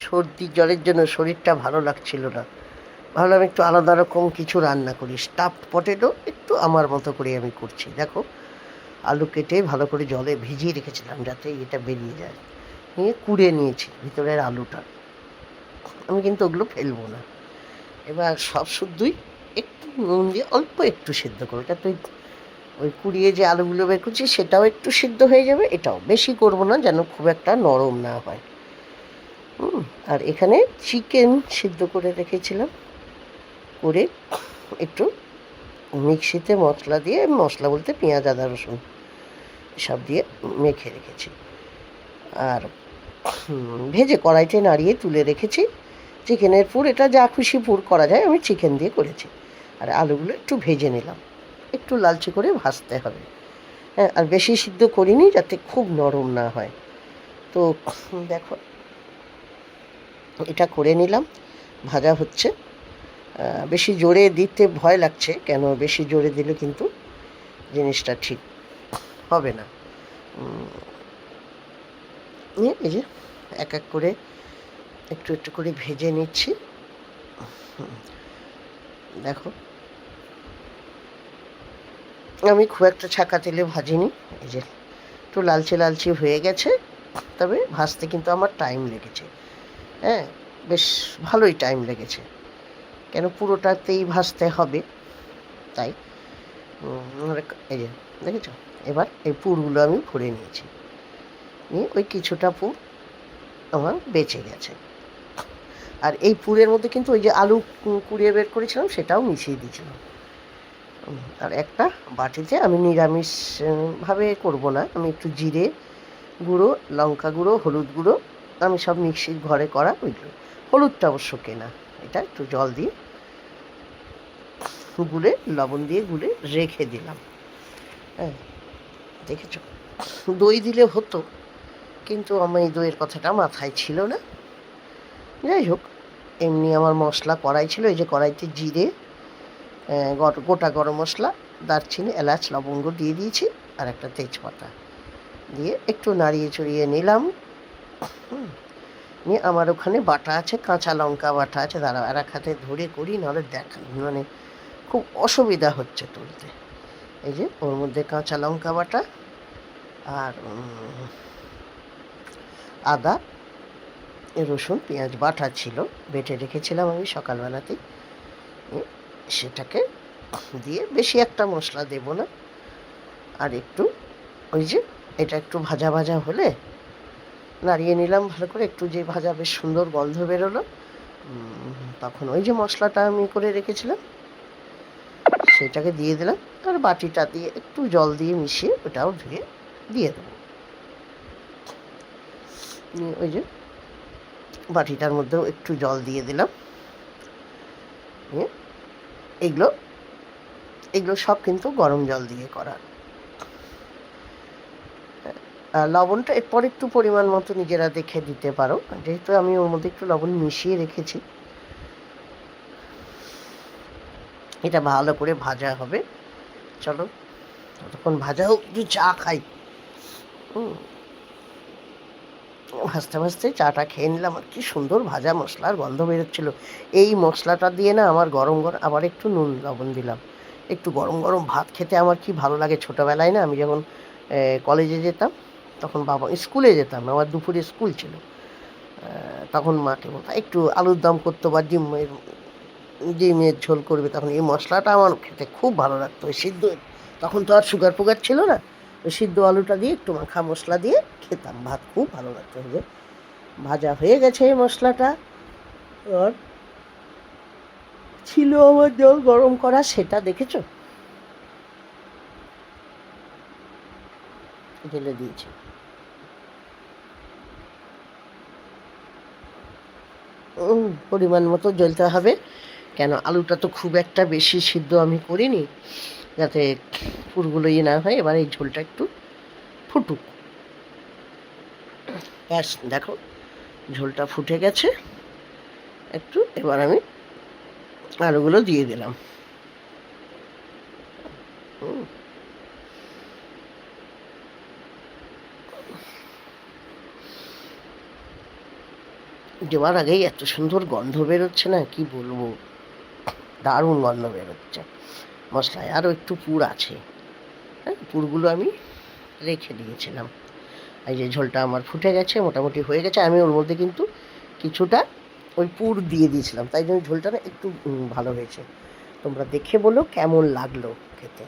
সর্দি জ্বরের জন্য শরীরটা ভালো লাগছিল না। ভাবলাম একটু আলাদা রকম কিছু রান্না করি। স্টাফ পটেটো একটু আমার মতো করে আমি করছি। দেখো, আলু কেটে ভালো করে জলে ভিজিয়ে রেখেছিলাম যাতে এটা বেরিয়ে যায়। নিয়ে কুড়ে নিয়েছি ভিতরের আলুটা। আমি কিন্তু ওগুলো ফেলব না। এবার সব শুদ্ধই একটু নুন দিয়ে অল্প একটু সেদ্ধ করব। যাতে ওই ওই কুড়িয়ে যে আলুগুলো বের করছি সেটাও একটু সিদ্ধ হয়ে যাবে। এটাও বেশি করব না যেন খুব একটা নরম না হয়। আর এখানে চিকেন সিদ্ধ করে রেখেছিলাম। করে একটু মিক্সিতে মশলা দিয়ে, মশলা বলতে পেঁয়াজ, আদা, রসুন সব দিয়ে মেখে রেখেছি। আর ভেজে কড়াইতে নাড়িয়ে তুলে রেখেছি। চিকেনের পুর, এটা যা খুশি পুর করা যায়, আমি চিকেন দিয়ে করেছি। আর আলুগুলো একটু ভেজে নিলাম। একটু লালচে করে ভাজতে হবে। হ্যাঁ আর বেশি সিদ্ধ করিনি যাতে খুব নরম না হয়। তো দেখো এটা করে নিলাম। ভাজা হচ্ছে। বেশি জোরে দিতে ভয় লাগছে, কেন বেশি জোরে দিলে কিন্তু জিনিসটা ঠিক হবে না। এই যে এক এক করে একটু একটু করে ভেজে নিচ্ছি। দেখো। আমি খুব একটা ছাকা তেলে ভাজিনি। এই যে একটু লালচে লালচে হয়ে গেছে, তবে ভাজতে কিন্তু আমার টাইম লেগেছে। হ্যাঁ বেশ ভালোই টাইম লেগেছে। কেন পুরোটাতেই ভাজতে হবে, তাই? এই যে, দেখেছ? এবার এই পুরগুলো আমি ভরে নিয়েছি। নিয়ে ওই কিছুটা পুর আমার বেঁচে গেছে। আর এই পুরের মধ্যে কিন্তু ওই যে আলু কুড়িয়ে বের করেছিলাম, সেটাও মিশিয়ে দিয়েছিলাম। আর একটা বাটিতে আমি নিরামিষভাবে করব না। আমি একটু জিরে গুঁড়ো, লঙ্কা গুঁড়ো, হলুদ গুঁড়ো আমি সব মিক্সির ঘরে করা ওইগুলো হলুদটা অবশ্য কেনা। এটা একটু জল দিয়ে গুলে, লবণ দিয়ে গুলে রেখে দিলাম। হ্যাঁ দেখেছ? দই দিলে হতো, কিন্তু আমার এই দইয়ের কথাটা মাথায় ছিল না। যাই হোক, এমনি আমার মশলা কড়াই ছিল, এই যে কড়াইতে জিরে গোটা গরম মশলা, দারচিনি, এলাচ, লবঙ্গ দিয়ে দিয়েছি, আর একটা তেজপাতা দিয়ে একটু নাড়িয়ে চড়িয়ে নিলাম। নিয়ে আমার ওখানে বাটা আছে, কাঁচা লঙ্কা বাটা আছে দাঁড়া আর এক হাতে ধরে করি, নাহলে দেখ মানে খুব অসুবিধা হচ্ছে তুলতে। এই যে, ওর মধ্যে কাঁচা লঙ্কা বাটা আর আদা, রসুন, পেঁয়াজ বাটা ছিল, বেটে রেখেছিলাম আমি সকালবেলাতেই। সেটাকে দিয়ে বেশি একটা মশলা দেব না। আর একটু, ওই যে, এটা একটু ভাজা ভাজা হলে নাড়িয়ে নিলাম ভালো করে। একটু যে ভাজা বেশ সুন্দর গন্ধ বেরোলো তখন ওই যে মশলাটা আমি করে রেখেছিলাম, সেটাকে দিয়ে দিলাম। আর বাটিটা দিয়ে একটু জল দিয়ে মিশিয়ে ওটাও ধুয়ে দিয়ে দেবো। ওই যে বাটিটার মধ্যেও একটু জল দিয়ে দিলাম। এগুলো এগুলো সব কিন্তু গরম জল দিয়ে করা। আর লবণটা এরপর একটু পরিমাণ মতো নিজেরা দেখে দিতে পারো। যেহেতু আমি ওর মধ্যে একটু লবণ মিশিয়ে রেখেছি। এটা ভালো করে ভাজা হবে। চলো ততক্ষণ ভাজা হোক একটু চা খাই। ভাজতে ভাজতে চাটা খেয়ে নিলাম। আর কি সুন্দর ভাজা মশলার গন্ধ বেরোচ্ছিল। এই মশলাটা দিয়ে না আমার গরম গরম আবার একটু নুন লবণ দিলাম। একটু গরম গরম ভাত খেতে আমার কি ভালো লাগে? ছোটোবেলায় না আমি যখন কলেজে যেতাম তখন বাবা স্কুলে যেতাম, আমার দুপুরে স্কুল ছিল। তখন মাকে বলতাম, একটু আলুর দম করতো বা ডিমের ডিমের ঝোল করবে। তখন এই মশলাটা আমার খেতে খুব ভালো লাগতো, ওই সিদ্ধ, তখন তো আর সুগার ফুগার ছিল না। ওই সিদ্ধ আলুটা দিয়ে একটু মাখা মশলা দিয়ে খেতাম, ভাত খুব ভালো লাগতো ভাজা হয়ে গেছে এই মশলাটা। আর ছিল আমার জল গরম করা, সেটা দেখেছ? ঢেলে দিয়েছি। পরিমাণ মতো জ্বলতে হবে। কেন, আলুটা তো খুব একটা বেশি সিদ্ধ আমি করিনি, যাতে পুরগুলো ইয়ে না হয়, এবার এই ঝোলটা একটু ফুটুক। ব্যাস, দেখো, ঝোলটা ফুটে গেছে। একটু, এবার আমি আলুগুলো দিয়ে দিলাম। দেওয়ার আগেই এত সুন্দর গন্ধ বেরোচ্ছে না, কি বলব? দারুণ গন্ধ বেরোচ্ছে। মশলায় আরও একটু পুর আছে। হ্যাঁ পুরগুলো আমি রেখে দিয়েছিলাম। এই যে ঝোলটা আমার ফুটে গেছে, মোটামুটি হয়ে গেছে। আমি ওর মধ্যে কিন্তু কিছুটা ওই পুর দিয়ে দিয়েছিলাম। তাই জন্য ঝোলটা একটু ভালো হয়েছে। তোমরা দেখে বলো কেমন লাগল খেতে।